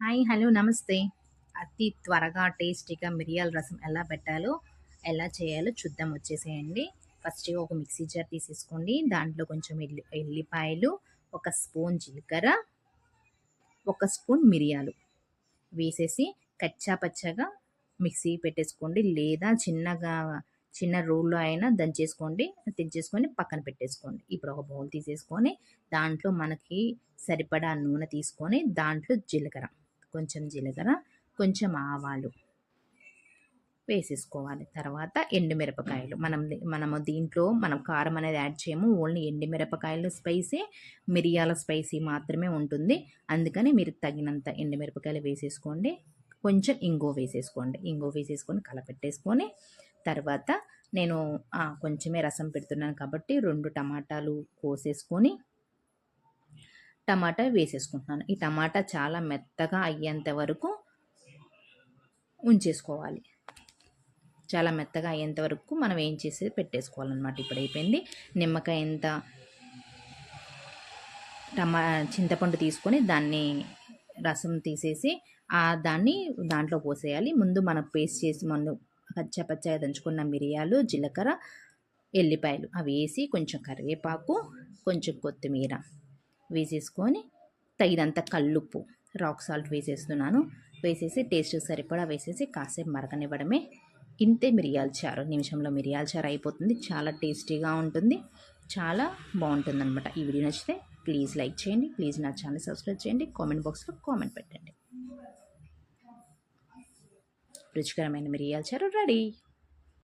Hi hello నమస్తే. అతి త్వరగా టేస్టీగా మిరియాల రసం ఎలా పెట్టాలో ఎలా చేయాలో చూద్దాం. వచ్చేసేయండి. ఫస్ట్ ఒక మిక్సీ జార్ తీసేసుకోండి. దాంట్లో కొంచెం ఎల్లి ఎల్లిపాయలు ఒక స్పూన్ జీలకర్ర ఒక స్పూన్ మిరియాలు వేసేసి కచ్చా పచ్చగా మిక్సీ పెట్టేసుకోండి. లేదా చిన్నగా చిన్న రోల్లో అయినా దంచేసుకోండి. తెచ్చేసుకొని పక్కన పెట్టేసుకోండి. ఇప్పుడు ఒక బౌల్ తీసేసుకొని దాంట్లో మనకి సరిపడా నూనె తీసుకొని దాంట్లో జీలకర్ర కొంచెం జీలకర్ర కొంచెం ఆవాలు వేసేసుకోవాలి. తర్వాత ఎండుమిరపకాయలు. మనం మనము దీంట్లో మనం కారం అనేది యాడ్ చేయము. ఓన్లీ ఎండుమిరపకాయలు స్పైసీ మిరియాల స్పైసీ మాత్రమే ఉంటుంది. అందుకని మీరు తగినంత ఎండుమిరపకాయలు వేసేసుకోండి. కొంచెం ఇంగో వేసేసుకోండి. ఇంగో వేసేసుకొని కలపెట్టేసుకొని తర్వాత నేను కొంచెమే రసం పెడుతున్నాను కాబట్టి రెండు టమాటాలు కోసేసుకొని టమాటా వేసేసుకుంటున్నాను. ఈ టమాటా చాలా మెత్తగా అయ్యేంత వరకు ఉంచేసుకోవాలి. చాలా మెత్తగా అయ్యేంత వరకు మనం ఏం చేసేది పెట్టేసుకోవాలన్నమాట. ఇప్పుడు అయిపోయింది. నిమ్మకాయ ఎంత టమా చింతపండు తీసుకొని దాన్ని రసం తీసేసి ఆ దాన్ని దాంట్లో పోసేయాలి. ముందు మనం పేస్ట్ చేసి మనం పచ్చ పచ్చగా దంచుకున్న మిరియాలు జీలకర్ర ఎల్లిపాయలు అవి వేసి కొంచెం కరివేపాకు కొంచెం కొత్తిమీర వేసేసుకొని తగినంత కల్లుప్పు రాక్ సాల్ట్ వేసేస్తున్నాను. వేసేసి టేస్ట్ సరిపడా వేసేసి కాసేపు మరగనివ్వడమే. ఇంతే మిరియాల చారు నిమిషంలో మిరియాల చారు అయిపోతుంది. చాలా టేస్టీగా ఉంటుంది. చాలా బాగుంటుంది అనమాట ఈ వీడియో నచ్చితే ప్లీజ్ లైక్ చేయండి. ప్లీజ్ నా ఛానల్ సబ్స్క్రైబ్ చేయండి. కామెంట్ బాక్స్లో కామెంట్ పెట్టండి. రుచికరమైన మిరియాల చారు రెడీ.